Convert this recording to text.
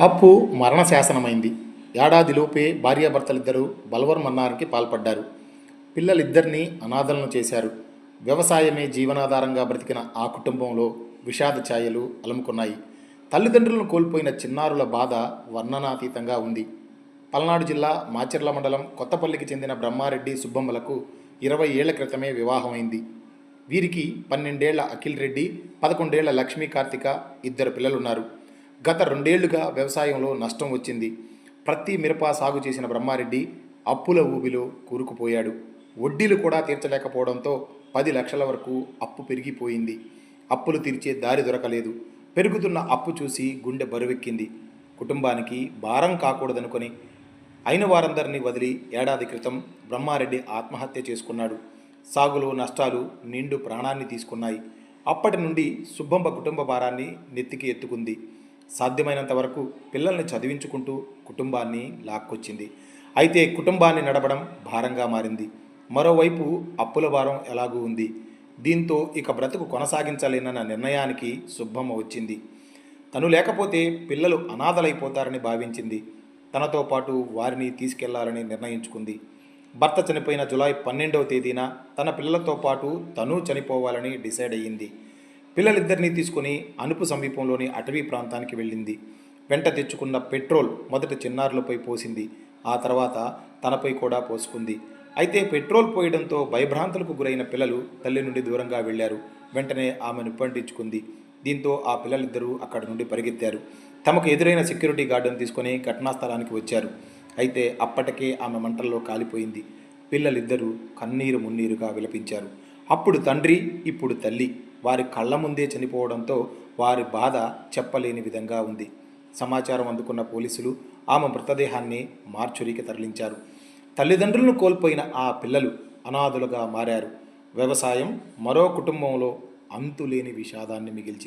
అప్పు మరణ శాసనమైంది ఏడాదిలోపే భార్యాభర్తలిద్దరూ బలవన్మన్నారికి పాల్పడ్డారు. పిల్లలిద్దరినీ అనాథలను చేశారు. వ్యవసాయమే జీవనాధారంగా బ్రతికిన ఆ కుటుంబంలో విషాద ఛాయలు అలముకున్నాయి. తల్లిదండ్రులను కోల్పోయిన చిన్నారుల బాధ వర్ణనాతీతంగా ఉంది. పల్నాడు జిల్లా మాచర్ల మండలం కొత్తపల్లికి చెందిన బ్రహ్మారెడ్డి సుబ్బమ్మలకు ఇరవై ఏళ్ళ క్రితమే వివాహమైంది. వీరికి పన్నెండేళ్ళ అఖిల్ రెడ్డి పదకొండేళ్ళ లక్ష్మీ కార్తిక ఇద్దరు పిల్లలున్నారు. గత రెండేళ్ళుగా వ్యవసాయంలో నష్టం వచ్చింది. ప్రతి మిరప సాగు చేసిన బ్రహ్మారెడ్డి అప్పుల ఊబిలో కూరుకుపోయాడు. వడ్డీలు కూడా తీర్చలేకపోవడంతో పది లక్షల వరకు అప్పు పెరిగిపోయింది. అప్పులు తీర్చే దారి దొరకలేదు. పెరుగుతున్న అప్పు చూసి గుండె బరువెక్కింది. కుటుంబానికి భారం కాకూడదనుకొని అయిన వారందరినీ వదిలి ఏడాది క్రితం బ్రహ్మారెడ్డి ఆత్మహత్య చేసుకున్నాడు. సాగులో నష్టాలు నిండు ప్రాణాన్ని తీసుకున్నాయి. అప్పటి నుండి సుబ్బమ్మ కుటుంబ భారాన్ని నెత్తికి ఎత్తుకుంది. సాధ్యమైనంత వరకు పిల్లల్ని చదివించుకుంటూ కుటుంబాన్ని లాక్కొచ్చింది. అయితే కుటుంబాన్ని నడపడం భారంగా మారింది. మరోవైపు అప్పుల భారం ఎలాగూ ఉంది? దీంతో ఇక బ్రతుకు కొనసాగించలేనన్న నిర్ణయానికి సుబ్బమ్మ వచ్చింది. తను లేకపోతే పిల్లలు అనాథలైపోతారని భావించింది. తనతో పాటు వారిని తీసుకెళ్ళాలని నిర్ణయించుకుంది. భర్త చనిపోయిన జులై పన్నెండవ తేదీన తన పిల్లలతో పాటు తను చనిపోవాలని డిసైడ్ అయ్యింది. పిల్లలిద్దరినీ తీసుకుని అనుపు సమీపంలోని అటవీ ప్రాంతానికి వెళ్ళింది. వెంట తెచ్చుకున్న పెట్రోల్ మొదట చిన్నారులపై పోసింది. ఆ తర్వాత తనపై కూడా పోసుకుంది. అయితే పెట్రోల్ పోయడంతో భయభ్రాంతులకు గురైన పిల్లలు తల్లి నుండి దూరంగా వెళ్ళారు వెంటనే ఆమెను పండించుకుంది. దీంతో ఆ పిల్లలిద్దరూ అక్కడి నుండి పరిగెత్తారు. తమకు ఎదురైన సెక్యూరిటీ గార్డును తీసుకొని ఘటనా స్థలానికి వచ్చారు. అయితే అప్పటికే ఆమె మంటల్లో కాలిపోయింది. పిల్లలిద్దరూ కన్నీరు మున్నీరుగా విలపించారు. అప్పుడు తండ్రి ఇప్పుడు తల్లి. వారి కళ్ళ ముందే చనిపోవడంతో వారి బాధ చెప్పలేని విధంగా ఉంది. సమాచారం అందుకున్న పోలీసులు ఆమె మృతదేహాన్ని మార్చురికి తరలించారు. తల్లిదండ్రులను కోల్పోయిన ఆ పిల్లలు అనాథులుగా మారారు. వ్యవసాయం మరో కుటుంబంలో అంతులేని విషాదాన్ని మిగిల్చింది.